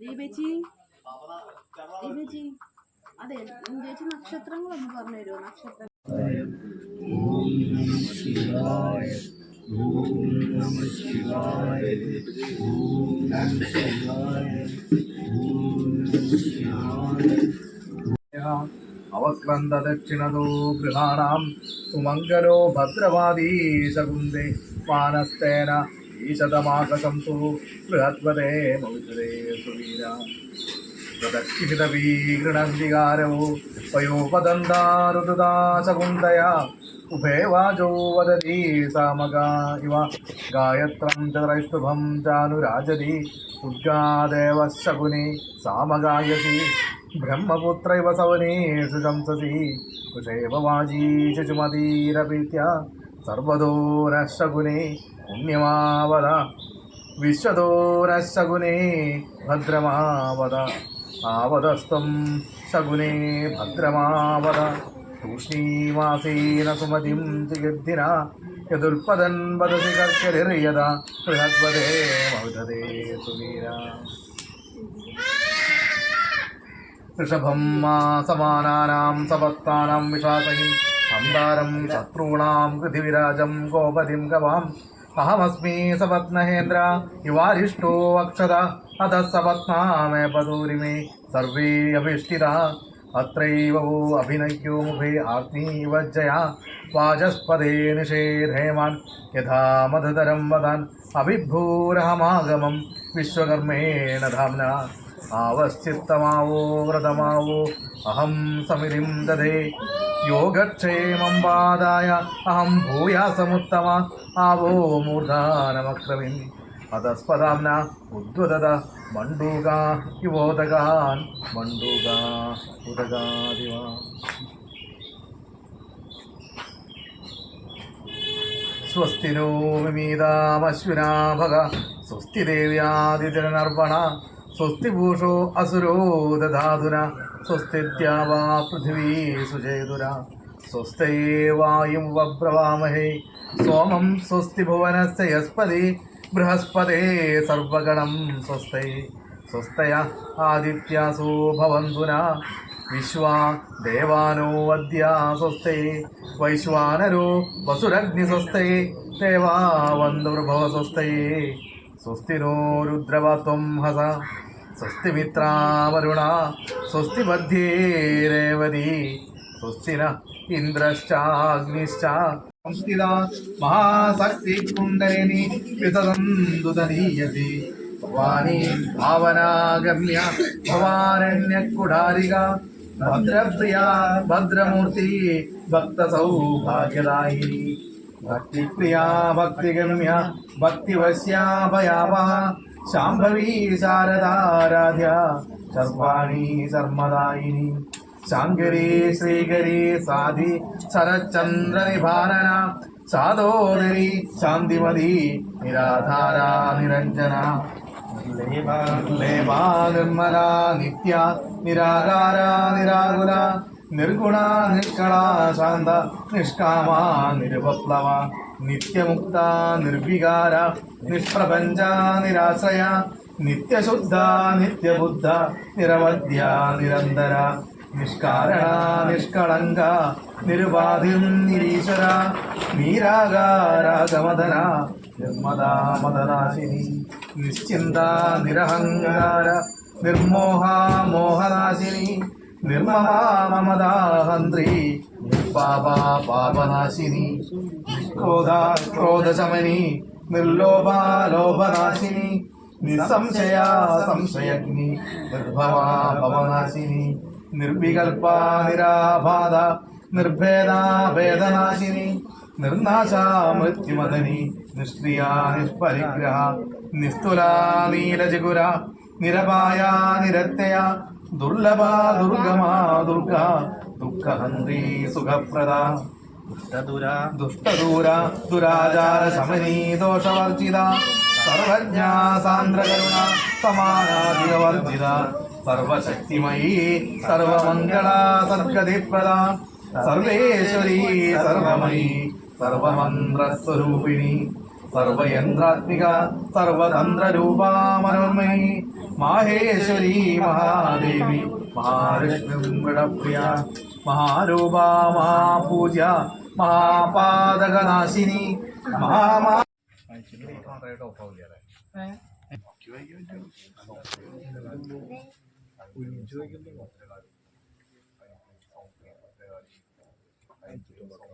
ദീപേച്ചി ദീപേച്ചി അതെ ചേച്ചി നക്ഷത്രങ്ങളൊന്ന് പറഞ്ഞു തരുമോ? നക്ഷത്രം അവക്രന്ത ദക്ഷിണതോ ഗൃഹാണാം സുമംഗലോ ഭദ്രവാദീ ശകുന്ദേ പാനസ്തേന ഈശതമാകശംസു ബൃഹദ്വതേ മൗജരേ സുവീര. പ്രദക്ഷിതവീഗൃണന്തികാരോ പയോപദന്താരുദാസകുന്തയാ ഉഭേ വാചോ വദതി സാമകാ ഇവ. ഗായത്രം ചൈസ്തുഭം ചാനുരാജതി. ഉദ്ഗാദേവ ശകുനി സാമഗായസി. ബ്രഹ്മപുത്രൈവ സവനേഷു ശംസസി കുശേവ വാജീ ശുചുമതീരപീത്യ. സർവതോ നശകുനെ പുണ്യമാവത. വിശ്വതോ നശകുനെ ഭദ്രമാവത. ആവതസ്ത്വം ശകുനെ ഭദ്രമാവത. തൂഷ്ണീമാസീന സുമതിം ചിഗദ്ധിന യദുൽപദൻ വദതി കർക്കരിയത ബൃഹദ്വദേ മൗതദേ സുവീര. ഋഷഭം മാ സമാനാനാം സപത്താനാം വിഷാസഹിം मंदारम शत्रूणां कृथिविराजं गोपतिम गवाम अहमस्मी सपत्नहेन्द्र, युवारिष्टो अक्षर, अतः सपत्पूरी मे सर्वे अभिष्टितः। अत्रैव वो अभिनयो मुखे आत्मीव जया वाचस्पदे निषेधेमा यथा मधुतरम वदान्, अभिभूरहमागम विश्वकर्मेण धाम्ना। आवश्चित्तमावो, व्रतमावो अहम समितिं दधे। യോഗക്ഷേമം വാദായ അഹം ഭൂയാസമുത്തമ. ആവോ മൂർധാനമക്രമിൻ. അതസ്പദാംന ഉദ്വദത മണ്ഡൂക യുവോദകാൻ. മണ്ഡൂക ഉദകാദിവ. സ്വസ്തി നോ സ്വസ്തി ദേവ്യാദിതിരനർപ്പണ സ്വസ്തി ഭൂഷോ അസുരോ ദധാതുന. സ്വസ്തിത്യാവാ പൃഥിവീ സുചേതുര സ്വസ്തേ വായും വബ്രവാമഹേ. സോമം സ്വസ്തി ഭുവനസ്യ യസ്പതി. ബൃഹസ്പതേ സർവഗണം സ്വസ്തൈ സ്വസ്തയ ആദിത്യാസോ ഭവന്തുന. വിശ്വാ ദേവാനോ അദ്യ സ്വസ്തൈ വൈശ്വാനരോ വസുരഗ്നി സ്വസ്തൈ ദേവാ വന്ദുർഭവ സ്വസ്തൈ സ്വസ്തിനോ രുദ്രവത്വം ഹസ స్వస్తి మిత్రావరుణ స్వస్తి మధ్యే రేవతి స్వస్తిన ఇంద్రశ్చాగ్నిశ్చ. సంస్థిత మహాశక్తి కుండలిని వితదందుదీయతి భవానీ భావనాగమ్య భవారణ్యకుడారిగా భద్రప్రియా భద్రమూర్తి భక్త సౌభాగ్యదాయిని భక్తిప్రియా భక్తిగమ్య భక్తివశ్యాభయావహ. ശാംഭവീ ശാരദാരാധ്യ സർവാണി സർമദായിനി ശാങ്കരി ശ്രീകരി സാധി ശരചന്ദ്ര നിഭാനന സാധോദരി ശാന്തിമതി നിരാധാര നിരഞ്ജന. നിർമ്മല നിത്യ നിരാകാര നിരാകുല നിർഗുണ നിഷ്കള ശാന്ത നിഷ്കാമ നിരുപപ്ലവ നിത്യമുക്ത നിർവികാര നിഷ്പ്രപഞ്ച നിരാശ്രയ നിത്യശുദ്ധ നിത്യബുദ്ധ നിരവധ്യ നിരന്തര നിഷ്കാരണ നിഷ്കളങ്ക നിരുപാധി നിരീശ്വര നീരാകാരാഗമദന നിർമ്മദാമദനാശിനി നിശ്ചിന്ത നിരഹങ്കാര നിർമോഹ മോഹനാശിനി നിർമ്മമ മമദാഹന്ത്രി പാപ പാപനാശിനി. ക്രോധാ ക്രോധശമനി. നിർലോഭ ലോഭനാശിനി. നിസ്സംശയ സംശയഗ്നി. നിർഭവാ ഭവനാശിനി. നിർവികൽപ നിരാബാധ നിർഭേദ ഭേദനാശിനി. നിർനാശ മൃത്യുമദനി. നിഷ്ക്രിയ നിഷ്പരിഗ്രഹ. നിസ്തുല നീലജിഗുര നിരപായ നിരത്തയ ദുർലഭ ദുർഗമാ ദുർഗ ദുഃഖഹന്ത്രി സുഖപ്രദ. ദുഷ്ടദുര. ദുഷ്ടദൂര ദുരാചാര ശമനീ ദോഷവർജിത. സർവജ്ഞ സാന്ദ്രകരുണ സമാനാധികവർജിത. സർവശക്തിമയീ സർവമംഗള സദ്ഗതിപ്രദ സർവേശ്വരീ സർവമയീ സർവമന്ത്രസ്വരൂപിണി. സർവയന്ത്രാത്മിക സർവതന്ത്രരൂപാ മനോന്മയി. മാഹേശ്വരി മഹാദേവി. മഹാലക്ഷ്മിപ്രിയ മഹാരൂപ മഹാപൂജ മഹാപാതകനാശിനി മഹാമാ പ്രിയാമനുസരിശങ്കനിക്കതസ്സുമംഗലോ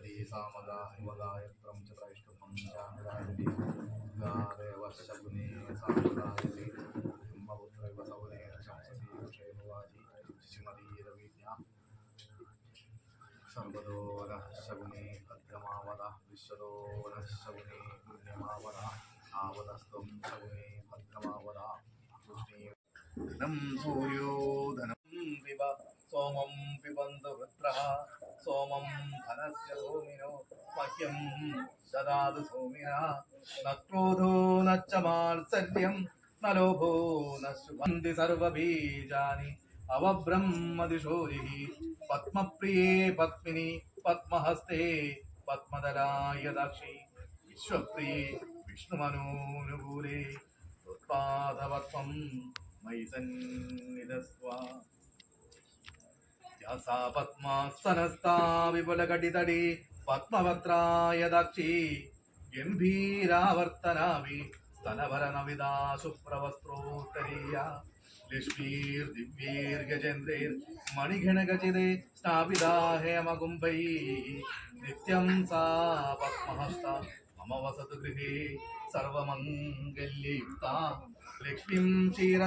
उपदेशामदाय त्रं च प्रैष्टुभं चामिरायते गारेव शगुने साम्प्रदायते ब्रह्मपुत्रैव सौरे शंसति क्षेमवाजी शिशुमदीरवीर्या सर्वदो वरः शगुने भद्रमावरः, विश्वदो वरः शगुने पुण्यमावरः आवदस्त्वं शगुने भद्रमावरः। कृष्णे धनं सूर्योधनम् സോമം पिबन्तु സോമം ധനസ്യ സോമിനോ മഹ്യം ദദാതു സോമിന ന ക്രോധോ ന ച മാത്സര്യം ന ലോഭോ ന ശുഭന്തി സർവബീജാനി. അവബ്രഹ്മദിശോരിः പത്മപ്രിയേ പത്മിനി പത്മഹസ്തേ പത്മദലായ ദക്ഷി വിശ്വപ്രിയേ വിഷ്ണുമനോനുകൂലേ. ഉത്പാദവത്വം മയി സന്നിധസ്വ യാസാ പത്മാസനസ്ഥാ വിപുലകടിതടി പത്മവക്രായ ദക്ഷി. ഗംഭീരാവർത്തനാമി സ്തനഭരനവിതാ ശുഭ്രവസ്ത്രോത്തരീയ ലക്ഷ്മീർദിവ്യൈർഗജേന്ദ്രൈർ മണിഗണഗചിതേ സ്ഥാപിതാ ഹേമകുംഭൈ. നിത്യം സാ പത്മഹസ്ത മമ വസതു ഗൃഹേ. സർവമംഗല്യയുക്ത. ലക്ഷ്മീം ക്ഷീരസ